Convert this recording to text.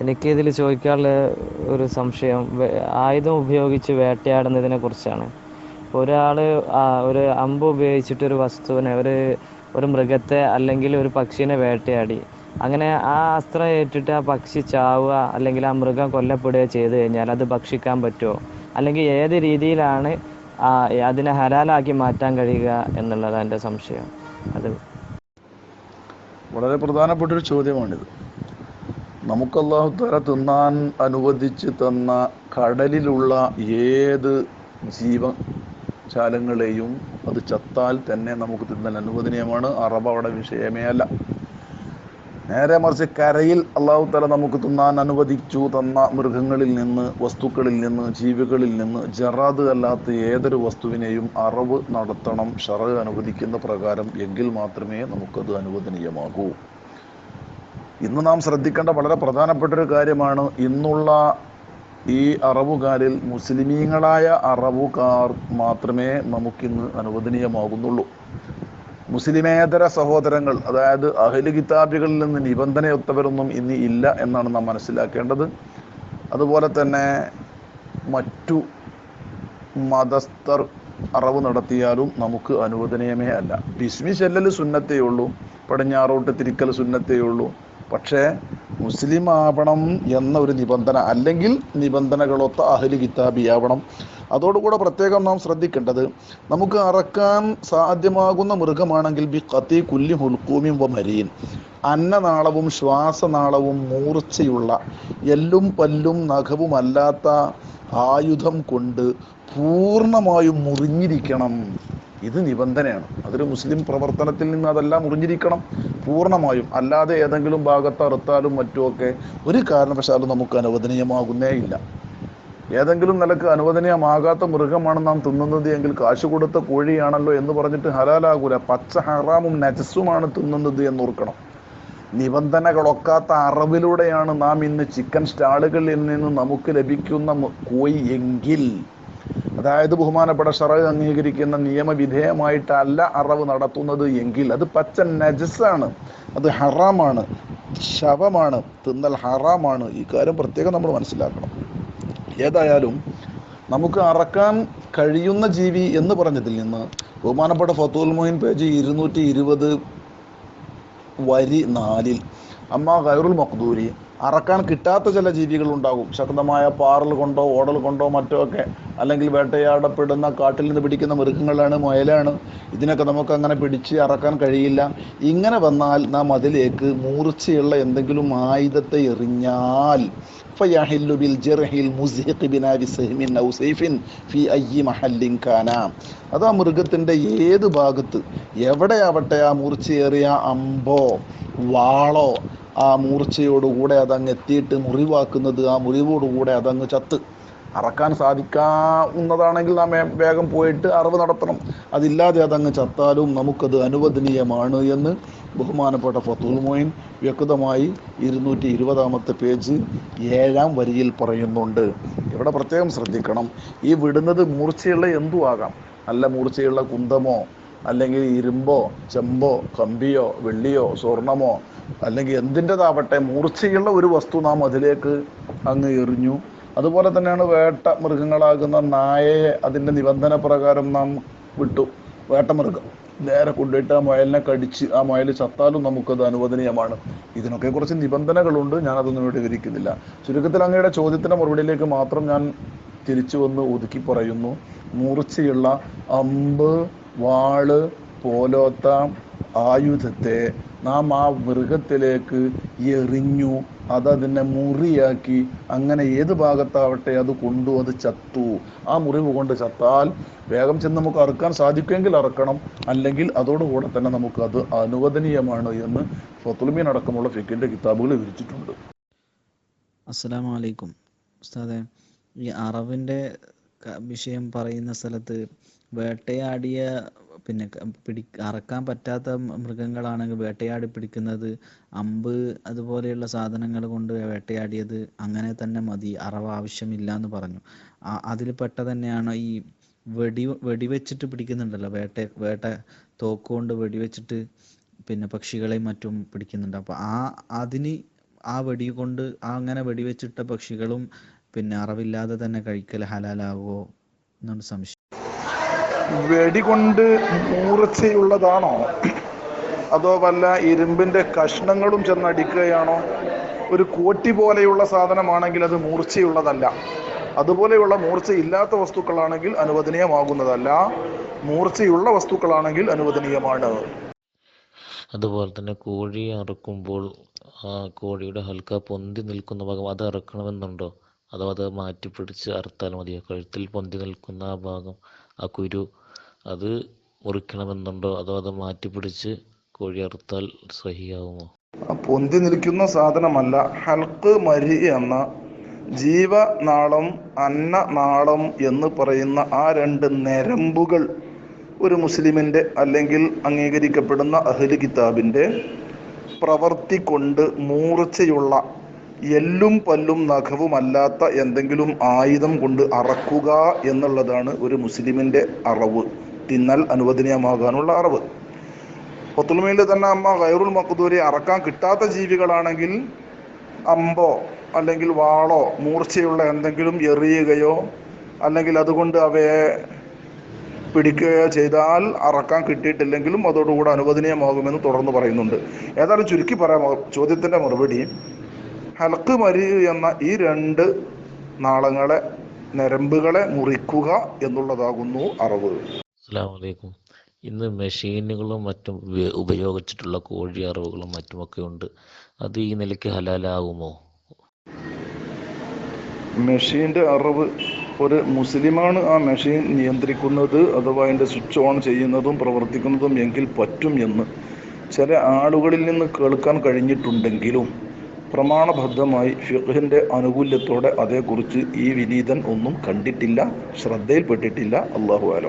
എനിക്കിതിൽ ചോദിക്കാനുള്ള ഒരു സംശയം ആയുധം ഉപയോഗിച്ച് വേട്ടയാടുന്നതിനെ കുറിച്ചാണ്. ഒരാൾ ഒരു അമ്പ് ഉപയോഗിച്ചിട്ട് ഒരു വസ്തുവിനെ ഒരു ഒരു മൃഗത്തെ അല്ലെങ്കിൽ ഒരു പക്ഷിനെ വേട്ടയാടി. അങ്ങനെ ആ അസ്ത്രം ഏറ്റിട്ട് ആ പക്ഷി ചാവുക അല്ലെങ്കിൽ ആ മൃഗം കൊല്ലപ്പെടുകയോ ചെയ്തു കഴിഞ്ഞാൽ അത് ഭക്ഷിക്കാൻ പറ്റുമോ? അല്ലെങ്കിൽ ഏത് രീതിയിലാണ് അതിനെ ഹലാലാക്കി മാറ്റാൻ കഴിയുക എന്നുള്ളതാണ് എന്റെ സംശയം. അത് വളരെ പ്രധാനപ്പെട്ട ഒരു ചോദ്യമാണിത്. നമുക്ക് അള്ളാഹു തല തിന്നാൻ അനുവദിച്ച് തന്ന കടലിലുള്ള ഏത് ജീവജാലങ്ങളെയും അത് ചത്താൽ തന്നെ നമുക്ക് തിന്നാൻ അനുവദനീയമാണ്. അറബ് അവിടെ വിഷയമേ അല്ല. നേരെ മറിച്ച് കരയിൽ തല നമുക്ക് തിന്നാൻ അനുവദിച്ചു തന്ന മൃഗങ്ങളിൽ നിന്ന് വസ്തുക്കളിൽ നിന്ന് ജീവികളിൽ നിന്ന് ജറാദ് അല്ലാത്ത ഏതൊരു വസ്തുവിനെയും അറവ് നടത്തണം ഷറ അനുവദിക്കുന്ന പ്രകാരം എങ്കിൽ മാത്രമേ നമുക്കത് അനുവദനീയമാകൂ. ഇന്ന് നാം ശ്രദ്ധിക്കേണ്ട വളരെ പ്രധാനപ്പെട്ട ഒരു കാര്യമാണ് ഇന്നുള്ള ഈ അറവുകാരിൽ മുസ്ലിമീങ്ങളായ അറവുകാർ മാത്രമേ നമുക്കിന്ന് അനുവദനീയമാകുന്നുള്ളൂ. മുസ്ലിമേതര സഹോദരങ്ങൾ അതായത് അഹ്ലു കിതാബികളിൽ നിന്ന് നിബന്ധനയൊത്തവരൊന്നും ഇന്ന് ഇല്ല എന്നാണ് നാം മനസ്സിലാക്കേണ്ടത്. അതുപോലെ തന്നെ മറ്റു മതസ്ഥർ അറവ് നടത്തിയാലും നമുക്ക് അനുവദനീയമേ അല്ല. ബിസ്മി ചെല്ലൽ സുന്നത്തേ ഉള്ളൂ. പടിഞ്ഞാറോട്ട് തിരിക്കൽ സുന്നത്തേ ഉള്ളൂ. പക്ഷേ മുസ്ലിം ആവണം എന്ന ഒരു നിബന്ധന അല്ലെങ്കിൽ നിബന്ധനകളൊത്ത അഹ്ലി കിതാബിയാവണം. അതോടുകൂടെ പ്രത്യേകം നാം ശ്രദ്ധിക്കേണ്ടത് നമുക്ക് അറക്കാൻ സാധ്യമാകുന്ന മൃഗമാണെങ്കിൽ ബി കത്തി കുല്ലി ഹുൽക്കൂമിയും വ മരീൻ. അന്നനാളവും ശ്വാസനാളവും മൂർച്ചയുള്ള എല്ലും പല്ലും നഖവുമല്ലാത്ത ആയുധം കൊണ്ട് പൂർണമായും മുറിഞ്ഞിരിക്കണം. ഇത് നിബന്ധനയാണ്. അതൊരു മുസ്ലിം പ്രവർത്തനത്തിൽ നിന്ന് അതെല്ലാം മുറിഞ്ഞിരിക്കണം. പൂർണമായും. അല്ലാതെ ഏതെങ്കിലും ഭാഗത്ത് അറുത്താലും മറ്റുമൊക്കെ ഒരു കാരണവശാലും നമുക്ക് അനുവദനീയമാകുന്നേ ഇല്ല. ഏതെങ്കിലും നിലയ്ക്ക് അനുവദനീയമാകാത്ത മൃഗമാണ് നാം തിന്നുന്നത് എങ്കിൽ കാശ് കൊടുത്ത കോഴിയാണല്ലോ എന്ന് പറഞ്ഞിട്ട് ഹലാലാകൂല. പച്ച ഹറാമും നജസ്സുമാണ് തിന്നുന്നത് എന്നോർക്കണം. നിബന്ധനകളൊക്കാത്ത അറിവിലൂടെയാണ് നാം ഇന്ന് ചിക്കൻ സ്റ്റാളുകളിൽ നിന്ന് നമുക്ക് ലഭിക്കുന്ന കോഴി എങ്കിൽ അതായത് ബഹുമാനപ്പെട്ട ഷറ അംഗീകരിക്കുന്ന നിയമവിധേയമായിട്ടല്ല അറവ് നടത്തുന്നത് എങ്കിൽ അത് പച്ച നജസാണ്. അത് ഹറാമാണ്. ശവമാണ്. തിന്നൽ ഹറാമാണ്. ഈ കാര്യം പ്രത്യേകം നമ്മൾ മനസ്സിലാക്കണം. ഏതായാലും നമുക്ക് അറക്കാൻ കഴിയുന്ന ജീവി എന്ന് പറഞ്ഞതിൽ നിന്ന് ബഹുമാനപ്പെട്ട ഫത്തുൽ മൊയിൻ പേജ് ഇരുന്നൂറ്റി ഇരുപത് വരി നാലിൽ അമ്മ ഖൈറുൽ മഖ്ദൂരി അറക്കാൻ കിട്ടാത്ത ചില ജീവികൾ ഉണ്ടാകും ശക്തമായ പാറൽ കൊണ്ടോ ഓടൽ കൊണ്ടോ മറ്റോ ഒക്കെ അല്ലെങ്കിൽ വേട്ടയാടപ്പെടുന്ന കാട്ടിൽ നിന്ന് പിടിക്കുന്ന മൃഗങ്ങളാണ് മുയലാണ് ഇതിനൊക്കെ നമുക്ക് അങ്ങനെ പിടിച്ച് അറക്കാൻ കഴിയില്ല ഇങ്ങനെ വന്നാൽ നാം അതിലേക്ക് മൂർച്ചയുള്ള എന്തെങ്കിലും ആയുധത്തെ എറിഞ്ഞാൽ فيحل بالجرح المزهق بنار سهم أو سيف في أي محل كان അത് ആ മൃഗത്തിൻ്റെ ഏത് ഭാഗത്ത് എവിടെയാവട്ടെ ആ മൂർച്ചയേറിയ അമ്പോ വാളോ ആ മൂർച്ചയോടുകൂടെ അതങ്ങ് എത്തിയിട്ട് മുറിവാക്കുന്നത് ആ മുറിവോടുകൂടെ അതങ്ങ് ചത്ത്. അറക്കാൻ സാധിക്കാവുന്നതാണെങ്കിൽ നാം വേഗം പോയിട്ട് അറിവ് നടത്തണം. അതില്ലാതെ അതങ്ങ് ചത്താലും നമുക്കത് അനുവദനീയമാണ് എന്ന് ബഹുമാനപ്പെട്ട ഫത്തുൽ മൊയിൻ വ്യക്തമായി ഇരുന്നൂറ്റി ഇരുപതാമത്തെ പേജ് ഏഴാം വരിയിൽ പറയുന്നുണ്ട്. ഇവിടെ പ്രത്യേകം ശ്രദ്ധിക്കണം. ഈ വിടുന്നത് മൂർച്ചയുള്ള എന്തു ആകാം നല്ല മൂർച്ചയുള്ള കുന്തമോ? അല്ലെങ്കിൽ ഇരുമ്പോ ചെമ്പോ കമ്പിയോ വെള്ളിയോ സ്വർണമോ അല്ലെങ്കിൽ എന്തിന്റെതാവട്ടെ മൂർച്ചയുള്ള ഒരു വസ്തു നാം അതിലേക്ക് അങ്ങ് എറിഞ്ഞു. അതുപോലെ തന്നെയാണ് വേട്ട മൃഗങ്ങളാകുന്ന നായയെ അതിന്റെ നിബന്ധന പ്രകാരം നാം വിട്ടു. വേട്ടമൃഗം നേരെ കൊണ്ടുപോയിട്ട് ആ മുയലിനെ കടിച്ച് ആ മുയൽ ചത്താലും നമുക്കത് അനുവദനീയമാണ്. ഇതിനൊക്കെ കുറച്ച് നിബന്ധനകളുണ്ട്. ഞാൻ അതൊന്നും ഇവിടെ വിവരിക്കുന്നില്ല. ചുരുക്കത്തിൽ അങ്ങയുടെ ചോദ്യത്തിന്റെ മറുപടിയിലേക്ക് മാത്രം ഞാൻ തിരിച്ചു വന്ന് ഒതുക്കി പറയുന്നു. മൂർച്ചയുള്ള അമ്പ് വാൾ പോലോത്ത ആയുധത്തെ നാം ആ മൃഗത്തിലേക്ക് എറിഞ്ഞു അതതിനെ മുറിയാക്കി അങ്ങനെ ഏത് ഭാഗത്താവട്ടെ അത് കൊണ്ടു അത് ചത്തു. ആ മുറിവ് കൊണ്ട് ചത്താൽ വേഗം ചെന്ന് നമുക്ക് അറുക്കാൻ സാധിക്കുമെങ്കിൽ അറക്കണം. അല്ലെങ്കിൽ അതോടുകൂടെ തന്നെ നമുക്ക് അത് അനുവദനീയമാണ് എന്ന് ഫത്തുൽമീൻ അടക്കമുള്ള ഫിക്കിന്റെ കിതാബുകൾ വിവരിച്ചിട്ടുണ്ട്. അസ്സലാമു അലൈക്കും. ഉസ്താദെ ഈ അറവിന്റെ വിഷയം പറയുന്ന സ്ഥലത്ത് വേട്ടയാടിയ പിന്നെ പിടി അറക്കാൻ പറ്റാത്ത മൃഗങ്ങളാണെങ്കിൽ വേട്ടയാടി പിടിക്കുന്നത് അമ്പ് അതുപോലെയുള്ള സാധനങ്ങൾ കൊണ്ട് വേട്ടയാടിയത് അങ്ങനെ തന്നെ മതി അറവ് ആവശ്യമില്ല എന്ന് പറഞ്ഞു. അതിൽ പെട്ട തന്നെയാണ് ഈ വെടി വെടിവെച്ചിട്ട് പിടിക്കുന്നുണ്ടല്ലോ വേട്ട വേട്ട തോക്ക് തോക്കുകൊണ്ട് വെടിവെച്ചിട്ട് പിന്നെ പക്ഷികളെയും മറ്റും പിടിക്കുന്നുണ്ട്. അപ്പോൾ ആ അതിന് ആ വെടി കൊണ്ട് അങ്ങനെ വെടിവെച്ചിട്ട പക്ഷികളും പിന്നെ അറവില്ലാതെ തന്നെ കഴിക്കൽ ഹലാലാവോ എന്നാണ് സംശയം. വെടികൊണ്ട് മൂർച്ചയുള്ളതാണോ? അതോ വല്ല ഇരുമ്പിന്റെ കഷ്ണങ്ങളും ചെന്നടിക്കുകയാണോ? ഒരു കോട്ടി പോലെയുള്ള സാധനമാണെങ്കിൽ അത് മൂർച്ചയുള്ളതല്ല. അതുപോലെയുള്ള മൂർച്ച ഇല്ലാത്ത വസ്തുക്കളാണെങ്കിൽ അനുവദനീയമാകുന്നതല്ല. മൂർച്ചയുള്ള വസ്തുക്കളാണെങ്കിൽ അനുവദനീയമാണ്. അതുപോലെ തന്നെ കോഴി അറുക്കുമ്പോൾ ആ കോഴിയുടെ ഹൽക്ക പൊന്തി നിൽക്കുന്ന ഭാഗം അത് അറുക്കണമെന്നുണ്ടോ? അതോ അത് മാറ്റി പിടിച്ച് അറുത്താൽ മതിയോ കഴുത്തിൽ പൊന്തി നിൽക്കുന്ന ആ ഭാഗം ആ കുരു അത് മുറിക്കണമെന്നുണ്ടോ? അതോ അത് മാറ്റി പിടിച്ച് കോഴി അറുത്താൽ സഹിയാവുമോ? പൊന്തി നിൽക്കുന്ന സാധനമല്ല ഹൽക്ക് മരി എന്ന ജീവനാളം അന്നനാളം എന്ന് പറയുന്ന ആ രണ്ട് നരമ്പുകൾ ഒരു മുസ്ലിമിന്റെ അല്ലെങ്കിൽ അംഗീകരിക്കപ്പെടുന്ന അഹ്ലി കിതാബിന്റെ പ്രവർത്തി കൊണ്ട് മൂർച്ചയുള്ള എല്ലും പല്ലും നഖവുമല്ലാത്ത എന്തെങ്കിലും ആയുധം കൊണ്ട് അറക്കുക എന്നുള്ളതാണ് ഒരു മുസ്ലിമിന്റെ അറവ്. തിന്നൽ അനുവദനീയമാകാനുള്ള അറവ്. ഒത്തുമയിൽ തന്നെ അമ്മ ഗൈറുൽ മഖ്ദൂരി അറക്കാൻ കിട്ടാത്ത ജീവികളാണെങ്കിൽ അമ്പോ അല്ലെങ്കിൽ വാളോ മൂർച്ചയുള്ള എന്തെങ്കിലും എറിയുകയോ അല്ലെങ്കിൽ അതുകൊണ്ട് അവയെ പിടിക്കുകയോ ചെയ്താൽ അറക്കാൻ കിട്ടിയിട്ടില്ലെങ്കിലും അതോടുകൂടെ അനുവദനീയമാകുമെന്ന് തുടർന്ന് പറയുന്നുണ്ട്. ഏതായാലും ചുരുക്കി പറയാം. ചോദ്യത്തിന്റെ മറുപടി ഹലക്ക് മരി എന്ന ഈ രണ്ട് നാളങ്ങളെ നരമ്പുകളെ മുറിക്കുക എന്നുള്ളതാകുന്നു അറിവ്. അസ്സാമലൈക്കും ഇന്ന് മെഷീനുകളും മറ്റും ഉപയോഗിച്ചിട്ടുള്ള കോഴി അറിവുകളും മറ്റുമൊക്കെ ഉണ്ട്. അത് ഈ നിലയ്ക്ക് ഹലാലാകുമോ മെഷീന്റെ അറിവ് ഒരു മുസ്ലിമാണ്. ആ മെഷീൻ നിയന്ത്രിക്കുന്നത് അഥവാ അതിന്റെ സ്വിച്ച് ഓൺ ചെയ്യുന്നതും പ്രവർത്തിക്കുന്നതും എങ്കിൽ പറ്റും എന്ന്. ചില ആളുകളിൽ നിന്ന് കേൾക്കാൻ കഴിഞ്ഞിട്ടുണ്ടെങ്കിലും പ്രമാണബദ്ധമായി ഫിഖിന്റെ ആനുകൂല്യത്തോടെ അതേക്കുറിച്ച് ഈ വിനീതൻ ഒന്നും കണ്ടിട്ടില്ല ശ്രദ്ധയിൽപ്പെട്ടിട്ടില്ല. അള്ളാഹു ആലം